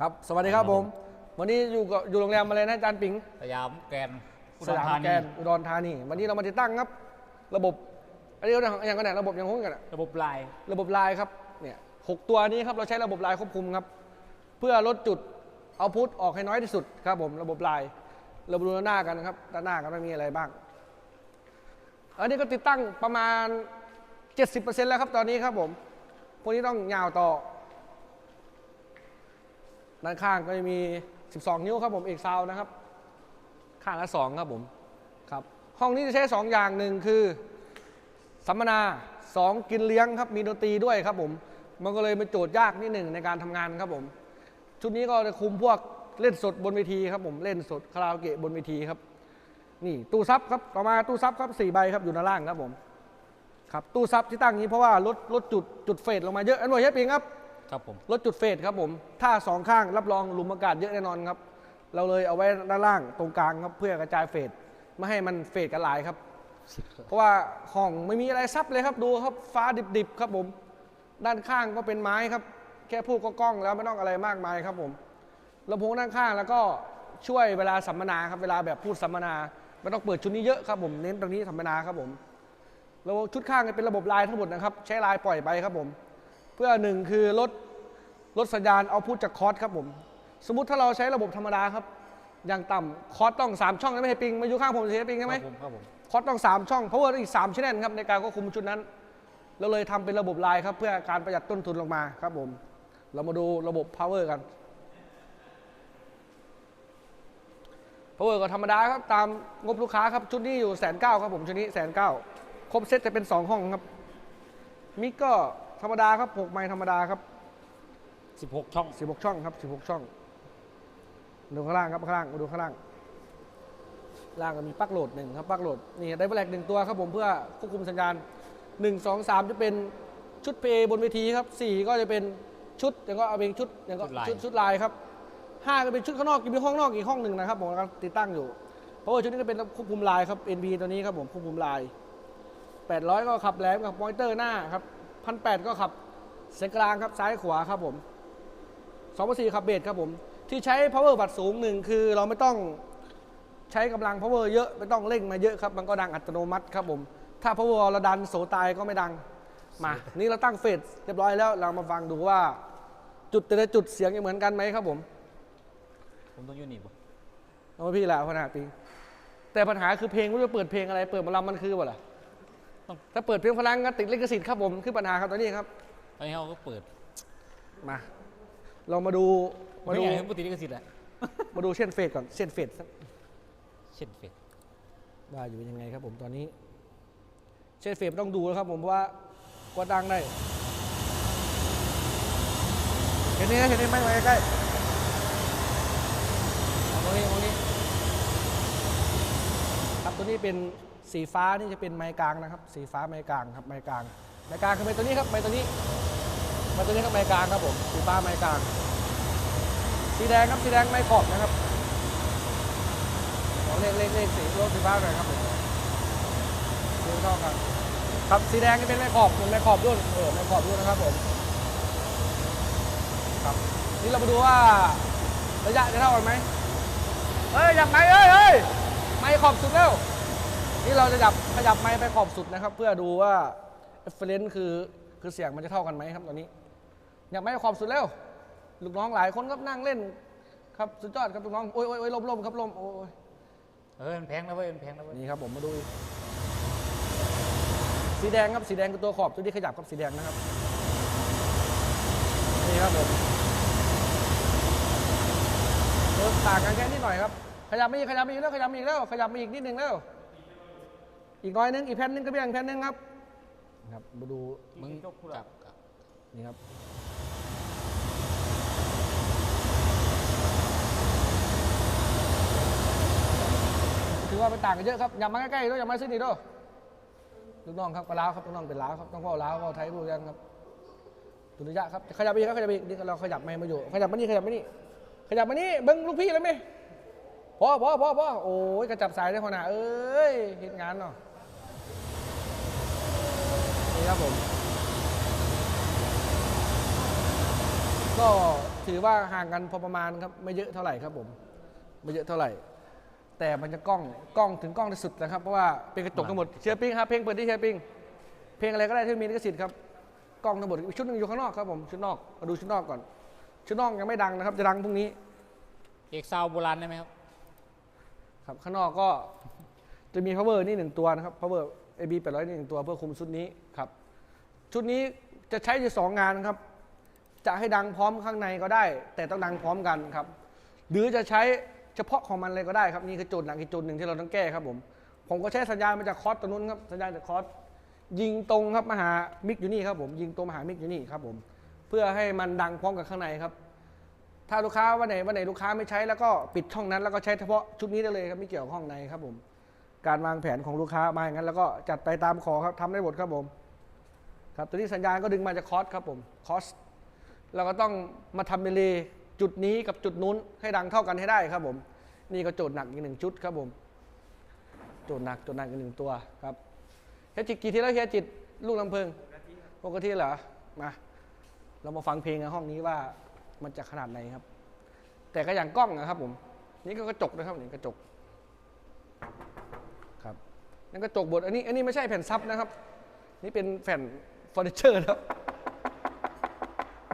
ครับ สวัสดีครับผม วันนี้อยู่กับอยู่โรงแรมอะไรนะอาจารย์ปิงสยามแกรนด์อุสดรยามธาแกนีนอุดรธานี วันนี้เรามาติดตั้งครับ ระบบอันนี้เราอย่างกันไหนระบบอย่างงงกันอะ ระบบไลน์ระบบไลน์ครับเนี่ยหกตัวนี้ครับเราใช้ระบบไลน์ควบคุมครับ เพื่อลดจุดเอาพุทออกให้น้อยที่สุดครับผมระบบไลน์เรามาดูด้านหน้ากันนะครับด้านหน้ากันว่ามีอะไรบ้าง อันนี้ก็ติดตั้งประมาณ 70%แล้วครับตอนนี้ครับผมพวกนี้ต้องยาวต่อ ด้านข้างก็จะมี 12 นิ้วครับผมเอกซาวนะครับ ข้างละ 2 ครับผมครับห้องนี้จะใช้ 2 อย่างหนึ่งคือสัมมนา 2 กินเลี้ยงครับมีดนตรีด้วยครับผมมันก็เลยเป็นโจทย์ยากนิดหนึ่งในการทำงานครับผม ชุดนี้ก็จะคุมพวกเล่นสดบนเวทีครับผมเล่นสดคาราโอเกะบนเวทีครับ นี่ตู้ซับครับต่อมาตู้ซับครับสี่ใบครับอยู่ด้านล่างครับผมครับตู้ซับที่ตั้งนี้เพราะว่าลดลดจุดจุดเฟดลงมาเยอะอันหน่วยเฮดปิงครับ ครับผมลดจุดเฟดครับผมถ้าสองข้างรับรองหลุมอากาศเยอะแน่นอนครับ เราเลยเอาไว้ด้านล่างตรงกลางครับเพื่อกระจายเฟดไม่ให้มันเฟดกันหลายครับ เพราะว่าห้องไม่มีอะไรซับเลยครับดูครับฟ้าดิบๆครับผม ด้านข้างก็เป็นไม้ครับ แค่พูดก็กล้องแล้วไม่ต้องอะไรมากมายครับผมลำโพงด้านข้างแล้วก็ช่วยเวลาสัมมนาครับเวลาแบบพูดสัมมนาไม่ต้องเปิดชุดนี้เยอะครับผมเน้นตรงนี้สัมมนาครับผมแล้วชุดข้างเป็นระบบลน์ทั้งหมดนะครับ ใช้ลน์ปล่อยไปครับผม เพื่อหนึ่งคือลดลดสัญญาณเอาพูดจากคอร์สครับผม สมมุติถ้าเราใช้ระบบธรรมดาครับ อย่างต่ำคอร์สต้อง 3 ช่องนะไม่ใช่ปิงมาอยู่ข้างผมใช่ปิงใช่ไหมครับผมครับผมคอร์สต้อง 3 ช่องเพราะว่าอีก3ช่องครับในการควบคุมชุดนั้น เราเลยทำเป็นระบบไลน์ครับ เพื่อการประหยัดต้นทุนลงมาครับผม เรามาดูระบบ power กัน power ก็ธรรมดาครับตามงบลูกค้าครับชุดนี้อยู่แสนเก้าครับผมชุดนี้แสนเก้าครบเซตจะเป็น 2 ห้องครับมิกก็ ธรรมดาครับ 6 ไมค์ธรรมดาครับ 16 ช่อง 16 ช่องครับ 16 ช่อง ดูข้างล่างครับข้างล่างมาดูข้างล่าง ล่างก็มีปลั๊กโหลดหนึ่งครับปลั๊กโหลดนี่ได้แบล็กหนึ่งตัวครับผมเพื่อควบคุมสัญญาณ 1 2 3 จะเป็นชุดเพลย์บนเวทีครับ 4 ก็จะเป็นชุดอย่างก็เอาเป็นชุดอย่างก็ชุดลายชุดชุดลายครับ5ก็เป็นชุดข้างนอกมีห้องนอกอีกห้องหนึ่งนะครับผมกำลังติดตั้งอยู่เพราะว่าชุดนี้ก็เป็นควบคุมลายครับ NB ตัวนี้ครับผมควบคุมลาย800 ก็ขับแหลมกับมอนิเตอร์หน้าครับ 1,800ก็ขับเส้นกลางครับซ้ายขวาครับผมสองพันสี่ขับเบสครับผม ที่ใช้ power บัตรสูงหนึ่งคือเราไม่ต้องใช้กำลัง power เยอะไม่ต้องเร่งมาเยอะครับ มันก็ดังอัตโนมัติครับผม ถ้า power เราดันโสตายก็ไม่ดังมา นี่เราตั้งเฟสเรียบร้อยแล้วเรามาฟังดูว่า จุดแต่ละจุดเสียงจะเหมือนกันไหมครับผม ผมต้องอยูนี่บ่เอามาพี่แหละพนาปิงแต่ปัญหาคือเพลงไม่รู้จะเปิดเพลงอะไรเปิดหมาลำมันคือว่าล่ะ ถ้าเปิดเพลงพลังก็ติดลิขสิทธิ์ครับผมคือปัญหาครับตอนนี้ครับ ตอนนี้เขาก็เปิดมาเรามาดูมาไม่ดูอยากให้ปกติลิขสิทธิ์แหละมาดูเส้นเฟสก่อนเส้นเฟสเช่นเฟซว่าอยู่เป็นยังไงครับผมตอนนี้ เช่นเฟรมต้องดูแล้วครับผมเพราะว่าก็ดังได้เห็นนี่นะเห็นนี่ไหมมาใกล้ๆเอาตรงนี้ตรงนี้ครับตัวนี้เป็น สีฟ้านี่จะเป็นไม้กลางนะครับ สีฟ้าไม้กลางครับไม้กลางไม้กลางคือไม้ตัวนี้ครับไม้ตัวนี้ไม้ตัวนี้ครับไม้กลางครับผมสีฟ้าไม้กลาง สีแดงครับสีแดงไม้ขอบนะครับเอาเลขเลขเลขสีรถสีฟ้าหน่อยครับผมดูเท่ากันครับสีแดงจะเป็นไม้ขอบเป็นไม้ขอบด้วยเออไม้ขอบด้วยนะครับผมครับนี่เรามาดูว่าระยะจะเท่ากันไหมเอ้ยอยากไหมเอ้ยเอ้ยไม้ขอบสุดแล้ว นี่เราจะจับขยับไม้ไปขอบสุดนะครับ เพื่อดูว่าเอฟเฟรนซ์คือคือเสียงมันจะเท่ากันไหมครับตอนนี้อยากไม้ขอบสุดแล้วลูกน้องหลายคนครับนั่งเล่น ครับสุดยอดครับลูกน้องโอ้ยโอ้ยโอ้ยลมลมครับลมโอ้ยเออมันแพงแล้วเว้ยมันแพงแล้วเว้ยนี่ครับผมมาดูอีกสีแดงครับสีแดงคือตัวขอบตัวที่ขยับครับสีแดงนะครับนี่ครับผมเออต่างกันแค่นิดหน่อยครับขยับมาอีกขยับมาอีกแล้วขยับมาอีกแล้วขยับมาอีกนิดหนึ่งแล้ว อีกน้อยนึงอีกแผ่นนึงก็เบี่ยงแผ่นนึงครับครับมาดูมึงจับกับนี่ครับถือว่าเป็นต่างกันเยอะครับอย่ามาใกล้ๆด้วยอย่ามาซึ่งนี่ด้วยลูกน้องครับก็ล้าวครับลูกน้องเป็นล้าวครับต้องพ่อล้าวพ่อไทยพูดกันครับตุนยะครับขยับไปอีกครับขยับไปอีกนี่เราขยับไม่มาอยู่ ขยับมานี่ขยับมานี่ขยับมานี่เบิ้งลูกพี่เลยไหมพอพอพอพอโอ้ยกระจับสายได้ขนาดเอ้ยเห็นงานเนาะนี่ ครับผม ก็ถือว่าห่างกันพอประมาณครับไม่เยอะเท่าไหร่ครับผมไม่เยอะเท่าไหร่ แต่มันจะกล้องกล้องถึงกล้องที่สุดนะครับเพราะว่าเป็นกระจกทั้งหมดเชียร์ปิ้งครับเพลงเปิดที่เชียร์ปิ้งเพลงอะไรก็ได้ที่มีลิขสิทธิ์ครับกล้องทั้งหมดอีกชุดหนึงอยู่ข้างนอกครับผมชุดนอกมาดูชุดนอกก่อน ชุดนอกยังไม่ดังนะครับ จะดังพรุ่งนี้ เอกซาวโบราณได้ไหมครับ ครับข้างนอกก็จะมี power นี่หนึ่งตัวนะครับ power AB 800หนึ่งตัวเพื่อคุมชุดนี้ครับ ชุดนี้จะใช้อยู่สองงานครับ จะให้ดังพร้อมข้างในก็ได้ แต่ต้องดังพร้อมกันครับ หรือจะใช้เฉพาะของมันเลยก็ได้ครับนี่คือโจุดหนักอีกโจุดหนึ่งที่เราต้องแก้ครับผมผมก็ใช้สัญญาณมาจากคอร์สตัวนู้นครับสัญญาณจากคอร์สยิงตรงครับมาหามิกอยู่นี่ครับผมยิงตรงมาหามิกอยู่นี่ครับผมเพื่อให้มันดังพร้อมกับข้างในครับ ถ้าลูกค้าวันไหนวันไหนลูกค้าไม่ใช้แล้วก็ปิดช่องนั้นแล้วก็ใช้เฉพาะชุดนี้ได้เลยครับไม่เกี่ยวกับห้องในครับผม การวางแผนของลูกค้ามาอย่างนั้น แล้วก็จัดไปตามขอครับทำได้หมดครับผม ครับตัวนี้สัญญาณก็ดึงมาจากคอสครับผมคอสเราก็ต้องมาทำเรเลจุดนี้กับจุดนู้นให้ดังเท่ากันให้ได้ครับผม นี่ก็โจทย์หนักอีกหนึ่งชุดครับผม โจทย์หนักโจทย์หนักอีกหนึ่งตัวครับเฮียจิตกี่ทีแล้วเฮียจิตลูกลำเพิงปกติเหรอมาเรามาฟังเพลงในห้องนี้ว่ามันจะขนาดไหนครับ แต่ก็อย่างกล้องนะครับผม นี่ก็กระจกนะครับนี่กระจก นั่นกระจกบดอันนี้อันนี้ไม่ใช่แผ่นซับนะครับ นี่เป็นแผ่นเฟอร์นิเจอร์ครับ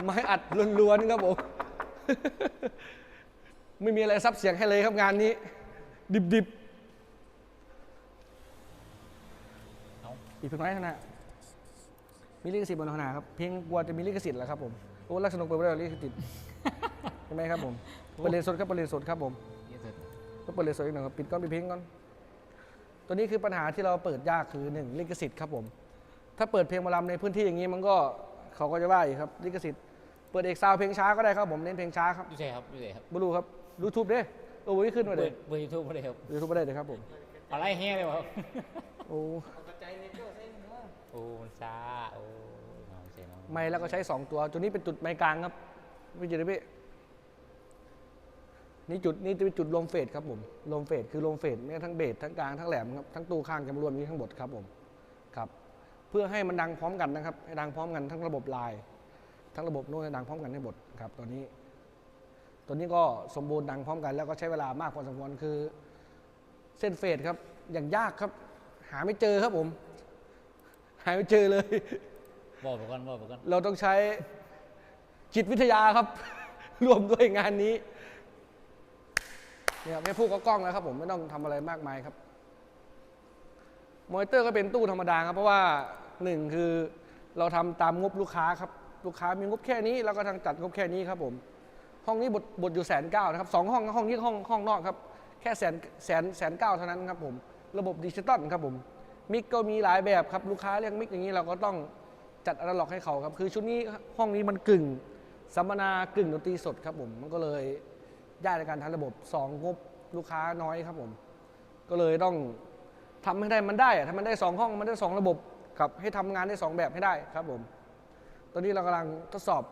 ไม้อัดล้วนๆครับผมไม่มีอะไรซับเสียงให้เลยครับงานนี้ ดิบเอาๆอีกเพียงน้อยเท่านั้นมีลิขสิทธิ์บนขนาครับเพียงกลัวจะมีลิขสิทธิ์แหละครับผมโอ้ลักษณะเปิดไม่ได้ลิขสิทธิ์ใช่ไหมครับผมเปิดเลนสดครับเปิดเลนสดครับผมเยอะสุดก็เปิดเลนสดอีกหน่อยครับปิดก้อนปิดเพลงก่อน ตัวนี้คือปัญหาที่เราเปิดยากคือหนึ่งลิขสิทธิ์ครับผม ถ้าเปิดเพลงหมาลำในพื้นที่อย่างนี้มันก็เขาก็จะว่าอีกครับลิขสิทธิ์เปิดเอกซาวด์เพลงช้าก็ได้ครับผมเน้นเพลงช้าครับอยู่ใช่ครับอยู่ใช่ครับบลูครับยูทูบเด้โอ้ยขึ้นมาเปิเลดยเปิดยูทูบมาเลยครับยูทูบไม่ได้เลยครับผมอะไรแห้งเลยวะครับ โอ้โอ้มันช้าโอ้น้องเสียน้องไม้แล้วก็ใช้ 2 ตัว ตัวนี้เป็นจุดไม้กลางครับพี่จิตรพี่ นี่จุดนี่จะเป็นจุดลมเฟดครับผมลมเฟดคือลมเฟดเนี่ยทั้งเบสทั้งกลางทั้งแหลมครับทั้งตู้ข้างจะมารวมนี้ทั้งหมดครับผมครับ เพื่อให้มันดังพร้อมกันนะครับให้ดังพร้อมกันทั้งระบบลาย ทั้งระบบโน้ตให้ดังพร้อมกันให้หมดครับตัวนี้ ตัวนี้ก็สมบูรณ์ดังพร้อมกัน แล้วก็ใช้เวลามากพอสมควรคือ เส้นเฟดครับอย่างยากครับ หาไม่เจอครับผม หาไม่เจอเลยบอกไปก่อนบอกไปก่อนเราต้องใช้จิตวิทยาครับ รวมด้วยงานนี้ เนี่ยแม่พูดก็กล้องแล้วครับผมไม่ต้องทำอะไรมากมายครับมอนิเตอร์ก็เป็นตู้ธรรมดาครับ เพราะว่าหนึ่งคือเราทำตามงบลูกค้าครับ ลูกค้ามีงบแค่นี้เราก็ทางจัดงบแค่นี้ครับผม ห้องนี้บทบทอยู่แสนเก้านะครับสองห้องห้องนี้ห้องห้องนอกครับ แค่แสนแสนแสนเก้าเท่านั้นครับผม ระบบดิจิตอลครับผม มิกก็มีหลายแบบครับ ลูกค้าเรียกมิกอย่างนี้เราก็ต้องจัดอนาล็อกให้เขาครับ คือชุดนี้ห้องนี้มันกึ่งสัมมนากึ่งดนตรีสดครับผม มันก็เลย ยากในการทำระบบสองงบลูกค้าน้อยครับผม ก็เลยต้องทำให้ได้มันได้อะถ้ามันได้สองห้องมันได้สองระบบครับให้ทำงานได้สองแบบให้ได้ครับผม ตอนนี้เรากำลังทดสอบ